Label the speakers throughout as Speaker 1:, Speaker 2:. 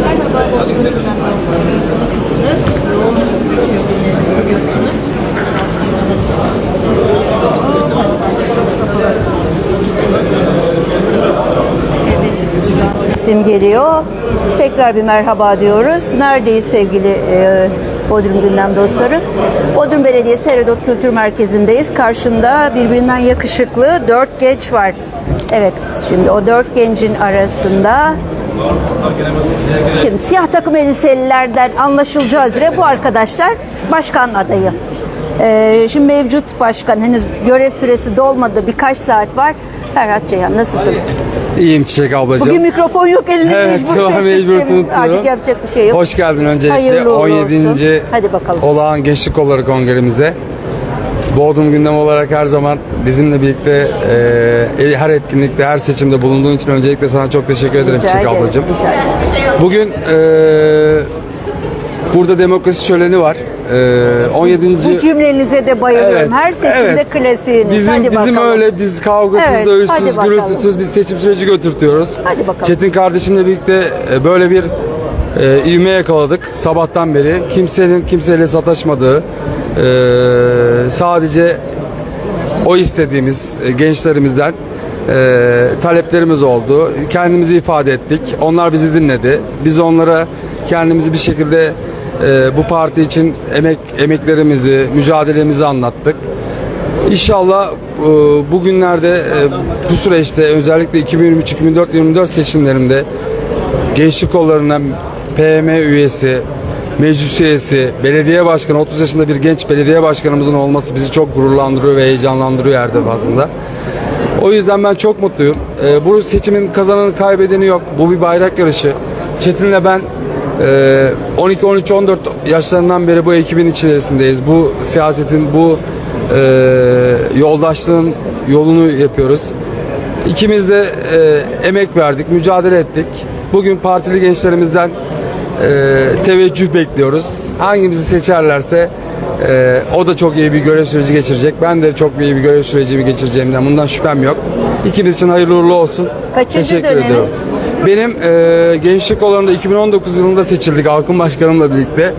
Speaker 1: Merhaba, Bodrum'dan nasılsınız? Yoğun geçiyor günleriniz biliyorsunuz. Evet, şu an sesim geliyor. Tekrar bir merhaba diyoruz. Neredeyiz sevgili e, Bodrum Gündem dostları? Bodrum Belediyesi Herodot Kültür Merkezi'ndeyiz. Karşımda birbirinden yakışıklı dört genç var. Evet, şimdi o dört gencin arasında Şimdi siyah takım elbiselilerden anlaşılacağı üzere bu arkadaşlar başkan adayı. Ee, şimdi mevcut başkan henüz görev süresi dolmadı birkaç saat var. Ferhat Ceyhan nasılsın?
Speaker 2: İyiyim Çiçek ablacığım.
Speaker 1: Bugün mikrofon yok elinde
Speaker 2: Evet,
Speaker 1: mecbur ses
Speaker 2: mecbur tutuyorum.
Speaker 1: Artık yapacak bir şey yok.
Speaker 2: Hoş geldin öncelikle
Speaker 1: Hayırlı uğurlu
Speaker 2: 17.
Speaker 1: olsun. Hadi bakalım.
Speaker 2: olağan Gençlik Kolları Kongremize. Bodrum gündem olarak her zaman bizimle birlikte e, her etkinlikte, her seçimde bulunduğun için öncelikle sana çok teşekkür ederim Çiçek ablacığım. Bugün e, burada demokrasi şöleni var. E, 17.
Speaker 1: Bu cümlenize de bayılıyorum. Her seçimde
Speaker 2: evet.
Speaker 1: klasiğiniz.
Speaker 2: Bizim
Speaker 1: hadi
Speaker 2: bizim
Speaker 1: bakalım.
Speaker 2: öyle biz kavgasız,
Speaker 1: Evet,
Speaker 2: dövüşsüz, gürültüsüz biz seçim süreci götürtüyoruz.
Speaker 1: Hadi bakalım.
Speaker 2: Çetin kardeşimle birlikte e, böyle bir e, ivme yakaladık sabahtan beri. Kimsenin kimseyle sataşmadığı, e, sadece o istediğimiz e, gençlerimizden e, taleplerimiz oldu. Kendimizi ifade ettik. Onlar bizi dinledi. Biz onlara kendimizi bir şekilde e, bu parti için emek emeklerimizi, mücadelemizi anlattık. İnşallah e, bugünlerde e, bu süreçte özellikle 2023-2024 seçimlerinde gençlik kollarına PM üyesi, meclis üyesi, belediye başkanı, 30 yaşında bir genç belediye başkanımızın olması bizi çok gururlandırıyor ve heyecanlandırıyor her defasında. O yüzden ben çok mutluyum. Ee, bu seçimin kazananı kaybedeni yok. Bu bir bayrak yarışı. Çetin'le ben e, 12, 13, 14 yaşlarından beri bu ekibin içerisindeyiz. Bu siyasetin, bu e, yoldaşlığın yolunu yapıyoruz. İkimiz de e, emek verdik, mücadele ettik. Bugün partili gençlerimizden e, teveccüh bekliyoruz. Hangimizi seçerlerse e, o da çok iyi bir görev süreci geçirecek. Ben de çok iyi bir görev süreci geçireceğimden bundan şüphem yok. İkimiz için hayırlı uğurlu olsun.
Speaker 1: Kaçıncı
Speaker 2: Teşekkür
Speaker 1: dönemi?
Speaker 2: ediyorum. Benim e, gençlik olanında 2019 yılında seçildik halkın başkanımla birlikte.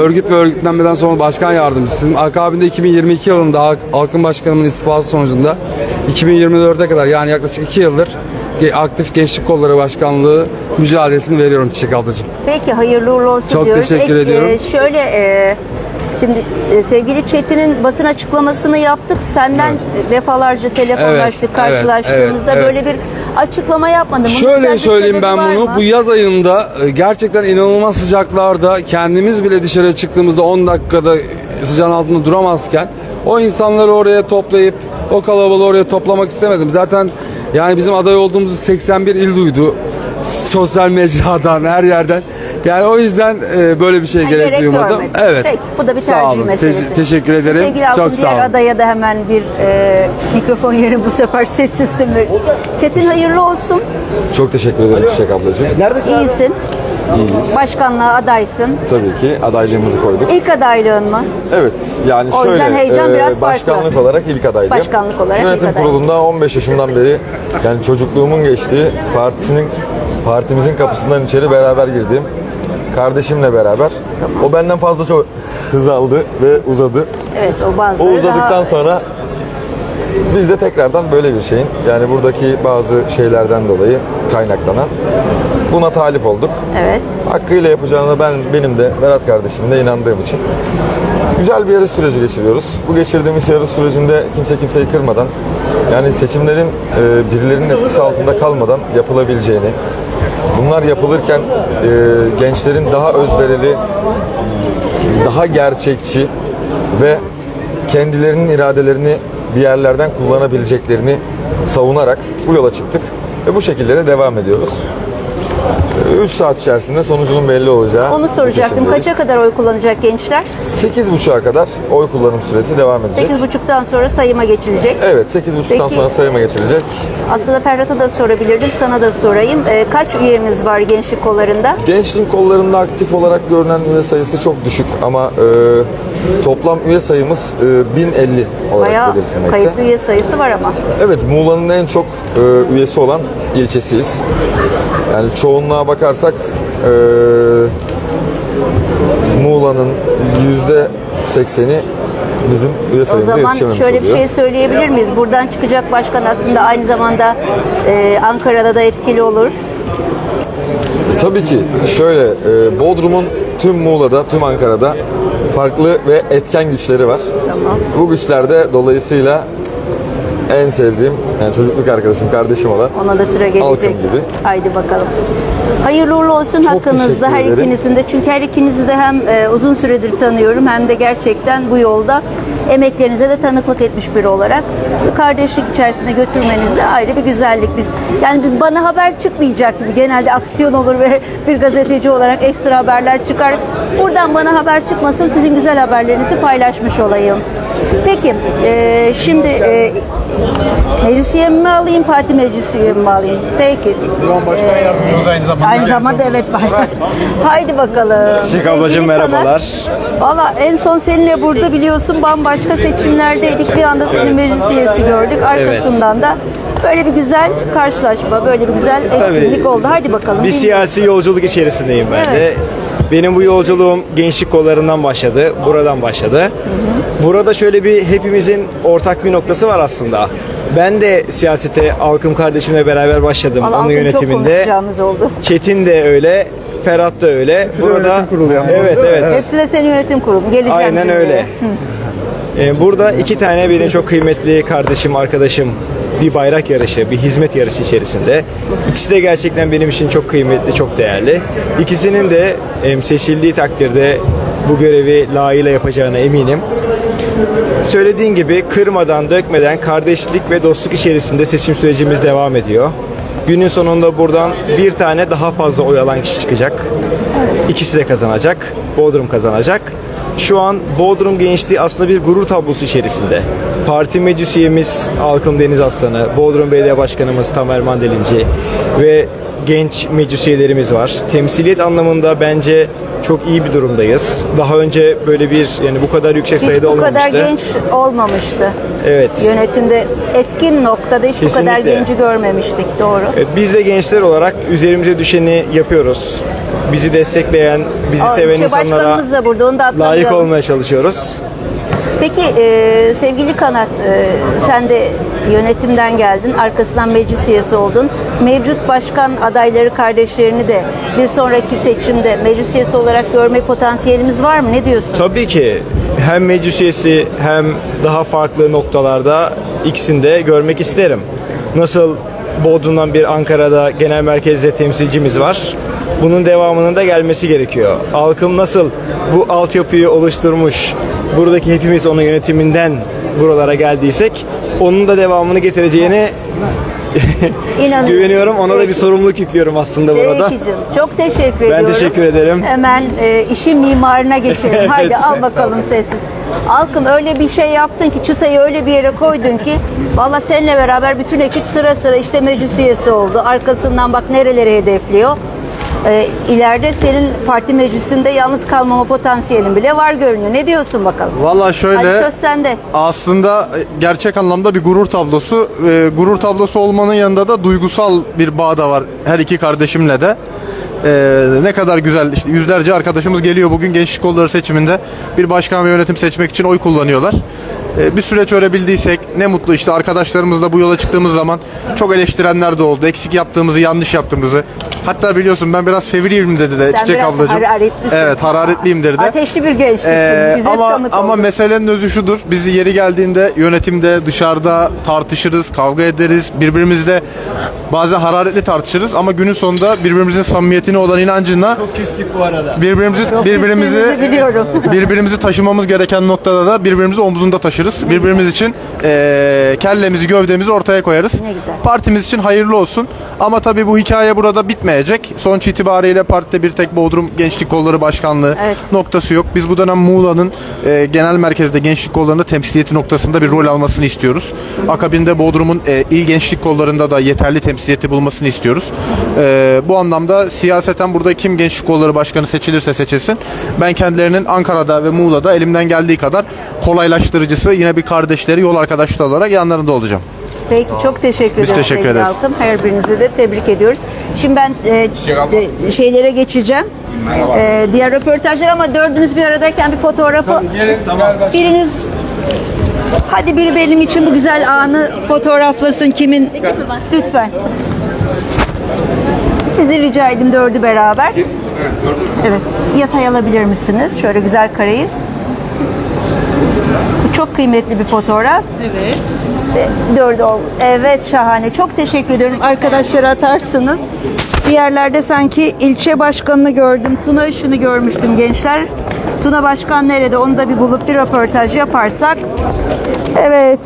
Speaker 2: Örgüt ve örgütlenmeden sonra başkan yardımcısıyım. Akabinde 2022 yılında halk- halkın başkanımın istifası sonucunda 2024'e kadar yani yaklaşık 2 yıldır aktif gençlik kolları başkanlığı mücadelesini veriyorum Çiçek ablacığım.
Speaker 1: Peki hayırlı uğurlu olsun
Speaker 2: Çok
Speaker 1: diyoruz.
Speaker 2: teşekkür
Speaker 1: Ek-
Speaker 2: ediyorum.
Speaker 1: e, şöyle e, şimdi e, sevgili Çetin'in basın açıklamasını yaptık. Senden defalarca telefonlaştık,
Speaker 2: Evet,
Speaker 1: karşılaştığımızda
Speaker 2: evet, evet,
Speaker 1: böyle bir açıklama yapmadın. Bunun
Speaker 2: Şöyle söyleyeyim ben bunu.
Speaker 1: mı?
Speaker 2: Bu yaz ayında e, gerçekten inanılmaz sıcaklarda kendimiz bile dışarı çıktığımızda 10 dakikada sıcağın altında duramazken o insanları oraya toplayıp o kalabalığı oraya toplamak istemedim. Zaten yani bizim aday olduğumuzu 81 il duydu. Sosyal mecradan, her yerden. Yani o yüzden e, böyle bir şey
Speaker 1: Ha,
Speaker 2: gerek,
Speaker 1: gerek
Speaker 2: duymadım.
Speaker 1: görmedin.
Speaker 2: Evet.
Speaker 1: Peki, bu da bir
Speaker 2: Sağ
Speaker 1: tercih
Speaker 2: olun.
Speaker 1: meselesi.
Speaker 2: Te- teşekkür ederim.
Speaker 1: Sevgili
Speaker 2: Çok sağ
Speaker 1: diğer
Speaker 2: olun.
Speaker 1: adaya da hemen bir e, mikrofon yerine bu sefer ses sistemi. Çetin hayırlı olsun.
Speaker 3: Çok teşekkür ederim Çiçek ablacığım.
Speaker 1: İyisin.
Speaker 3: İyiyiz.
Speaker 1: Başkanlığa adaysın.
Speaker 3: Tabii ki adaylığımızı koyduk.
Speaker 1: İlk adaylığın mı?
Speaker 3: Evet yani
Speaker 1: O
Speaker 3: şöyle
Speaker 1: yüzden heyecan
Speaker 3: e,
Speaker 1: biraz
Speaker 3: başkanlık
Speaker 1: farklı.
Speaker 3: olarak ilk adaylığım.
Speaker 1: Başkanlık olarak ilk
Speaker 3: Yönetim
Speaker 1: adaylık.
Speaker 3: kurulunda 15 yaşımdan beri yani çocukluğumun geçtiği partisinin partimizin kapısından içeri beraber girdiğim kardeşimle beraber. O benden fazla çok hız aldı ve uzadı.
Speaker 1: Evet o
Speaker 3: O
Speaker 1: bazıları
Speaker 3: uzadıktan
Speaker 1: daha...
Speaker 3: sonra biz de tekrardan böyle bir şeyin yani buradaki bazı şeylerden dolayı kaynaklanan buna talip olduk.
Speaker 1: Evet.
Speaker 3: hakkıyla yapacağına ben benim de Berat kardeşim de inandığım için güzel bir yarış süreci geçiriyoruz. Bu geçirdiğimiz yarış sürecinde kimse kimseyi kırmadan yani seçimlerin e, birilerinin etkisi altında kalmadan yapılabileceğini bunlar yapılırken e, gençlerin daha özverili daha gerçekçi ve kendilerinin iradelerini bir yerlerden kullanabileceklerini savunarak bu yola çıktık ve bu şekilde de devam ediyoruz. 3 saat içerisinde sonucunun belli olacağı
Speaker 1: Onu soracaktım. Kaça kadar oy kullanacak gençler?
Speaker 3: 8.30'a kadar oy kullanım süresi devam edecek.
Speaker 1: 8.30'dan sonra sayıma geçilecek.
Speaker 3: Evet 8.30'dan
Speaker 1: Peki.
Speaker 3: sonra sayıma geçilecek.
Speaker 1: Aslında Ferhat'a da sorabilirdim, sana da sorayım. Ee, kaç üyemiz var gençlik kollarında?
Speaker 3: Gençliğin kollarında aktif olarak görünen üye sayısı çok düşük ama e, toplam üye sayımız e, 1050 olarak
Speaker 1: Bayağı
Speaker 3: belirtilmekte.
Speaker 1: kayıtlı üye sayısı var ama.
Speaker 3: Evet Muğla'nın en çok e, üyesi olan ilçesiyiz. Yani çoğunluğa bakarsak e, Muğla'nın yüzde sekseni bizim üye
Speaker 1: O
Speaker 3: sayımıza
Speaker 1: zaman
Speaker 3: yetişememiş
Speaker 1: şöyle bir
Speaker 3: oluyor.
Speaker 1: şey söyleyebilir miyiz? Buradan çıkacak başkan aslında aynı zamanda e, Ankara'da da etkili olur.
Speaker 3: Tabii ki şöyle e, Bodrum'un tüm Muğla'da, tüm Ankara'da farklı ve etken güçleri var.
Speaker 1: Tamam.
Speaker 3: Bu güçlerde dolayısıyla en sevdiğim, yani çocukluk arkadaşım, kardeşim olan
Speaker 1: Ona da sıra gelecek.
Speaker 3: Halkım gibi.
Speaker 1: Haydi bakalım. Hayırlı uğurlu olsun hakkınızda
Speaker 3: teşekkür
Speaker 1: her
Speaker 3: ederim.
Speaker 1: ikinizin de. Çünkü her ikinizi de hem e, uzun süredir tanıyorum hem de gerçekten bu yolda emeklerinize de tanıklık etmiş biri olarak kardeşlik içerisinde götürmeniz de ayrı bir güzellik. Biz yani bana haber çıkmayacak gibi genelde aksiyon olur ve bir gazeteci olarak ekstra haberler çıkar. Buradan bana haber çıkmasın sizin güzel haberlerinizi paylaşmış olayım. Peki e, şimdi e, meclis üyemi mi alayım parti meclis üyemi mi alayım? Peki.
Speaker 4: Divan Başkan Yardımcımız aynı zamanda.
Speaker 1: Aynı zamanda evet. Haydi bakalım.
Speaker 4: Çiçek ablacığım, merhabalar.
Speaker 1: Valla en son seninle burada biliyorsun bambaşka seçimlerdeydik. Bir anda seni meclis üyesi gördük. Arkasından da böyle bir güzel karşılaşma, böyle bir güzel etkinlik oldu. Haydi bakalım.
Speaker 4: Bir siyasi yolculuk içerisindeyim ben de.
Speaker 1: Evet.
Speaker 4: Benim bu yolculuğum gençlik kollarından başladı. Buradan başladı. Burada şöyle bir hepimizin ortak bir noktası var aslında. Ben de siyasete Alkım kardeşimle beraber başladım
Speaker 1: Vallahi
Speaker 4: onun
Speaker 1: çok
Speaker 4: yönetiminde.
Speaker 1: konuşacağımız oldu.
Speaker 4: Çetin de öyle, Ferhat da öyle. Burada
Speaker 5: yönetim kurulu yani.
Speaker 4: Evet, evet.
Speaker 1: Hepsi de senin yönetim kurulu. Geleceğim
Speaker 4: Aynen
Speaker 1: şimdi.
Speaker 4: öyle. Ee, burada iki tane benim çok kıymetli kardeşim, arkadaşım bir bayrak yarışı, bir hizmet yarışı içerisinde. İkisi de gerçekten benim için çok kıymetli, çok değerli. İkisinin de seçildiği takdirde bu görevi layığıyla yapacağına eminim. Söylediğin gibi kırmadan, dökmeden kardeşlik ve dostluk içerisinde seçim sürecimiz devam ediyor. Günün sonunda buradan bir tane daha fazla oy alan kişi çıkacak. İkisi de kazanacak. Bodrum kazanacak. Şu an Bodrum gençliği aslında bir gurur tablosu içerisinde. Parti meclis üyemiz Alkım Deniz Aslanı, Bodrum Belediye Başkanımız Tamer Mandelinci ve genç meclis üyelerimiz var. Temsiliyet anlamında bence çok iyi bir durumdayız. Daha önce böyle bir yani bu kadar yüksek
Speaker 1: Hiç
Speaker 4: sayıda
Speaker 1: bu
Speaker 4: olmamıştı.
Speaker 1: kadar genç olmamıştı.
Speaker 4: Evet.
Speaker 1: Yönetimde etkin noktada hiç bu kadar
Speaker 4: Kesinlikle.
Speaker 1: genci görmemiştik. Doğru.
Speaker 4: E, Biz de gençler olarak üzerimize düşeni yapıyoruz. Bizi destekleyen, bizi
Speaker 1: Aa,
Speaker 4: seven
Speaker 1: ilçe
Speaker 4: insanlara
Speaker 1: da burada onu da
Speaker 4: layık olmaya çalışıyoruz.
Speaker 1: Peki e, sevgili Kanat, e, sen de yönetimden geldin, arkasından meclis üyesi oldun. Mevcut başkan adayları kardeşlerini de bir sonraki seçimde meclis üyesi olarak görme potansiyelimiz var mı? Ne diyorsun?
Speaker 4: Tabii ki hem meclis üyesi hem daha farklı noktalarda ikisini de görmek isterim. Nasıl Bodrum'dan bir Ankara'da genel merkezde temsilcimiz var. Bunun devamının da gelmesi gerekiyor. Halkım nasıl bu altyapıyı oluşturmuş, buradaki hepimiz onun yönetiminden buralara geldiysek onun da devamını getireceğine
Speaker 1: İnanıyorum.
Speaker 4: güveniyorum. Ona da bir
Speaker 1: Peki.
Speaker 4: sorumluluk yüklüyorum aslında burada.
Speaker 1: Peki canım. Çok teşekkür ediyorum.
Speaker 4: teşekkür ederim.
Speaker 1: Hemen e, işin mimarına geçelim. Haydi al bakalım sesi. Alkım öyle bir şey yaptın ki çıtayı öyle bir yere koydun ki valla seninle beraber bütün ekip sıra sıra işte meclis üyesi oldu. Arkasından bak nereleri hedefliyor. E, ileride senin parti meclisinde yalnız kalmama potansiyelin bile var görünüyor. Ne diyorsun bakalım?
Speaker 5: Valla
Speaker 1: Hadi
Speaker 5: şöyle
Speaker 1: söz sende.
Speaker 5: aslında gerçek anlamda bir gurur tablosu. Ee, gurur tablosu olmanın yanında da duygusal bir bağ da var her iki kardeşimle de. Ee, ne kadar güzel işte yüzlerce arkadaşımız geliyor bugün gençlik kolları seçiminde bir başkan ve yönetim seçmek için oy kullanıyorlar. Ee, bir süreç örebildiysek ne mutlu işte arkadaşlarımızla bu yola çıktığımız zaman çok eleştirenler de oldu. Eksik yaptığımızı, yanlış yaptığımızı. Hatta biliyorsun ben biraz fevriyim dedi de
Speaker 1: Sen
Speaker 5: Çiçek
Speaker 1: biraz
Speaker 5: ablacığım.
Speaker 1: hararetlisin.
Speaker 5: Evet hararetliyimdir de.
Speaker 1: Ateşli bir gençliktin.
Speaker 5: Ee,
Speaker 1: Bize
Speaker 5: ama ama
Speaker 1: oldun.
Speaker 5: meselenin özü şudur. Biz yeri geldiğinde yönetimde, dışarıda tartışırız, kavga ederiz. Birbirimizle bazen hararetli tartışırız ama günün sonunda birbirimizin samimiyetine olan inancına
Speaker 4: Küslük bu arada.
Speaker 5: birbirimizi
Speaker 1: Çok
Speaker 5: birbirimizi
Speaker 1: küstüğünüzü biliyorum.
Speaker 5: birbirimizi taşımamız gereken noktada da birbirimizi omzunda taşırız. Birbirimiz için eee, kellemizi, gövdemizi ortaya koyarız.
Speaker 1: Ne güzel.
Speaker 5: Partimiz için hayırlı olsun. Ama tabii bu hikaye burada bitmeyecek. Sonuç itibariyle partide bir tek Bodrum Gençlik Kolları Başkanlığı
Speaker 1: Evet.
Speaker 5: noktası yok. Biz bu dönem Muğla'nın e, genel merkezde gençlik kollarında temsiliyeti noktasında bir rol almasını istiyoruz. Akabinde Bodrum'un e, il gençlik kollarında da yeterli temsiliyeti bulmasını istiyoruz. E, bu anlamda siyaseten burada kim gençlik kolları başkanı seçilirse seçilsin. Ben kendilerinin Ankara'da ve Muğla'da elimden geldiği kadar kolaylaştırıcısı yine bir kardeşleri, yol arkadaşları olarak yanlarında olacağım.
Speaker 1: Peki çok teşekkür
Speaker 5: Biz
Speaker 1: ederim.
Speaker 5: teşekkür
Speaker 1: sevgili
Speaker 5: ederiz.
Speaker 1: halkım. Her birinizi de tebrik ediyoruz. Şimdi ben e, de- şeylere geçeceğim. E, diğer röportajlar ama dördünüz bir aradayken bir fotoğrafı biriniz hadi biri benim için bu güzel anı fotoğraflasın kimin lütfen. Sizi rica edeyim dördü beraber. Evet. Yatay alabilir misiniz? Şöyle güzel kareyi. Bu çok kıymetli bir fotoğraf.
Speaker 6: Evet.
Speaker 1: Dördü ol. Evet şahane. Çok teşekkür ediyorum. Arkadaşlara atarsınız. Bir yerlerde sanki ilçe başkanını gördüm. Tuna Işın'ı görmüştüm gençler. Tuna Başkan nerede? Onu da bir bulup bir röportaj yaparsak. Evet.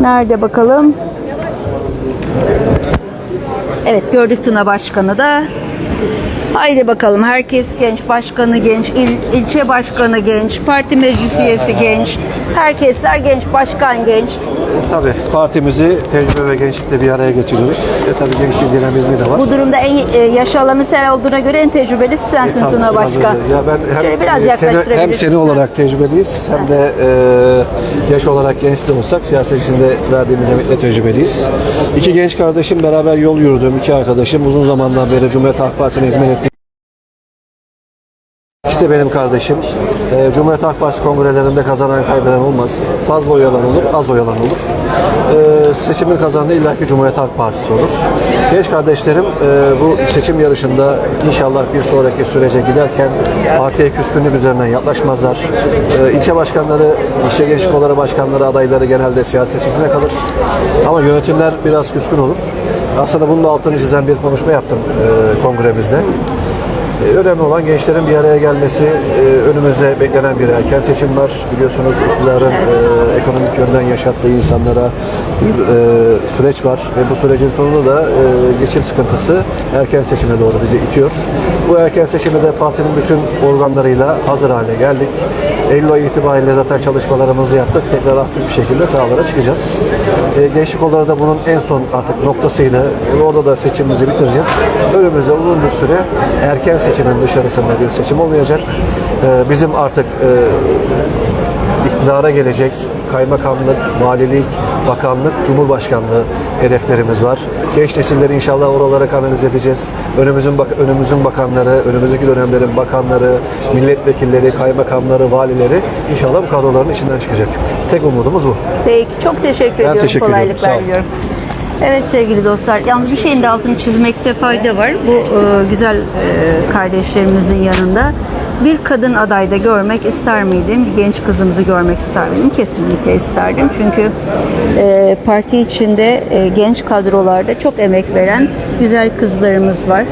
Speaker 1: Nerede bakalım? Evet gördük Tuna Başkanı da. Haydi bakalım herkes genç, başkanı genç, il, ilçe başkanı genç, parti meclis üyesi genç, herkesler genç, başkan genç.
Speaker 7: Tabii partimizi tecrübe ve gençlikle bir araya getiriyoruz. E tabii gençliğin dinamizmi de var.
Speaker 1: Bu durumda en e, yaş alanı sen olduğuna göre en tecrübelisi sensin
Speaker 7: E, tabii,
Speaker 1: Tuna Başkan.
Speaker 7: Ya ben hem,
Speaker 1: Şöyle biraz
Speaker 7: e, seni, hem seni olarak tecrübeliyiz hem de e, yaş olarak genç de olsak siyaset içinde verdiğimiz emekle tecrübeliyiz. İki genç kardeşim beraber yol yürüdüm. iki arkadaşım uzun zamandan beri Cumhuriyet Halk hizmet de benim kardeşim. Ee, Cumhuriyet Halk Partisi kongrelerinde kazanan kaybeden olmaz. Fazla oy alan olur, az oy alan olur. Ee, seçimin kazandığı illaki Cumhuriyet Halk Partisi olur. Genç kardeşlerim e, bu seçim yarışında inşallah bir sonraki sürece giderken partiye küskünlük üzerinden yaklaşmazlar. Ee, ilçe başkanları, ilçe gençlik kolları başkanları adayları genelde siyaset seçimine kalır. Ama yönetimler biraz küskün olur. Aslında bunun altını çizen bir konuşma yaptım e, kongremizde. E, Önemli olan gençlerin bir araya gelmesi. E, Önümüzde beklenen bir erken seçim var. Biliyorsunuz iktidarın e, ekonomik yönden yaşattığı insanlara bir süreç var. Ve bu sürecin sonunda da geçim sıkıntısı erken seçime doğru bizi itiyor. Bu erken seçimi de partinin bütün organlarıyla hazır hale geldik. Eylül ayı itibariyle zaten çalışmalarımızı yaptık. Tekrar aktif bir şekilde sahalara çıkacağız. Gençlik olarak da bunun en son artık noktasıydı. Orada da seçimimizi bitireceğiz. Önümüzde uzun bir süre erken seçimin dışarısında bir seçim olmayacak. E, bizim artık e, iktidara gelecek kaymakamlık, valilik, bakanlık, cumhurbaşkanlığı hedeflerimiz var. Genç nesilleri inşallah oralara kanalize edeceğiz. Önümüzün bak önümüzün bakanları, önümüzdeki dönemlerin bakanları, milletvekilleri, kaymakamları, valileri inşallah bu kadroların içinden çıkacak. Tek umudumuz bu.
Speaker 1: Peki çok teşekkür ediyorum.
Speaker 7: teşekkür.
Speaker 1: Kolaylıklar diliyorum. Evet sevgili dostlar, yalnız bir şeyin de altını çizmekte fayda var. Bu e, güzel e, kardeşlerimizin yanında bir kadın adayda görmek ister miydim? Bir genç kızımızı görmek ister miydim? Kesinlikle isterdim. Çünkü e, parti içinde e, genç kadrolarda çok emek veren güzel kızlarımız var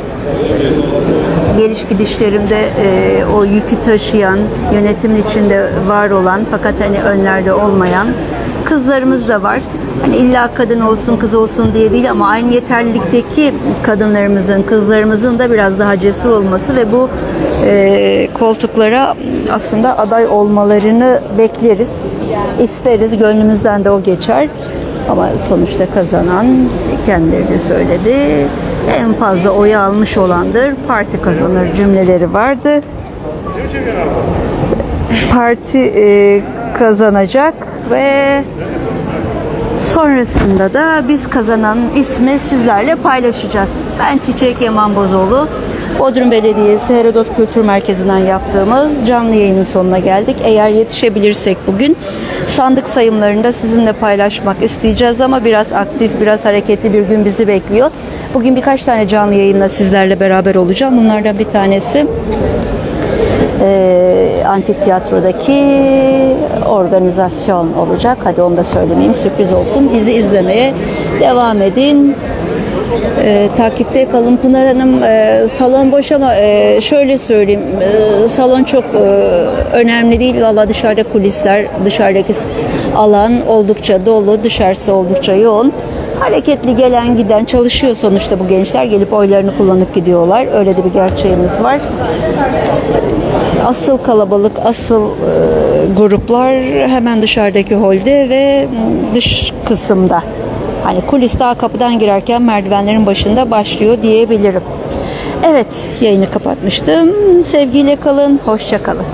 Speaker 1: geliş gidişlerimde e, o yükü taşıyan, yönetimin içinde var olan fakat hani önlerde olmayan kızlarımız da var. Hani illa kadın olsun kız olsun diye değil ama aynı yeterlilikteki kadınlarımızın, kızlarımızın da biraz daha cesur olması ve bu e, koltuklara aslında aday olmalarını bekleriz, isteriz, gönlümüzden de o geçer. Ama sonuçta kazanan kendileri de söyledi. En fazla oyu almış olandır. Parti kazanır cümleleri vardı. Parti e, kazanacak ve sonrasında da biz kazanan ismi sizlerle paylaşacağız. Ben Çiçek Yaman Bozoğlu. Bodrum Belediyesi Herodot Kültür Merkezi'nden yaptığımız canlı yayının sonuna geldik. Eğer yetişebilirsek bugün sandık sayımlarında sizinle paylaşmak isteyeceğiz ama biraz aktif, biraz hareketli bir gün bizi bekliyor. Bugün birkaç tane canlı yayınla sizlerle beraber olacağım. Bunlardan bir tanesi e, Antik Tiyatro'daki organizasyon olacak. Hadi onu da söylemeyeyim sürpriz olsun. Bizi izlemeye devam edin. E, takipte kalın Pınar Hanım. e, salon boş ama e, şöyle söyleyeyim. e, salon çok e, önemli değil. Valla dışarıda kulisler, dışarıdaki alan oldukça dolu, dışarısı oldukça yoğun. Hareketli gelen giden çalışıyor sonuçta bu gençler. Gelip oylarını kullanıp gidiyorlar. Öyle de bir gerçeğimiz var asıl kalabalık, asıl e, gruplar hemen dışarıdaki holde ve dış kısımda. Hani kulis daha kapıdan girerken merdivenlerin başında başlıyor diyebilirim. Evet, yayını kapatmıştım. Sevgiyle kalın, hoşça kalın.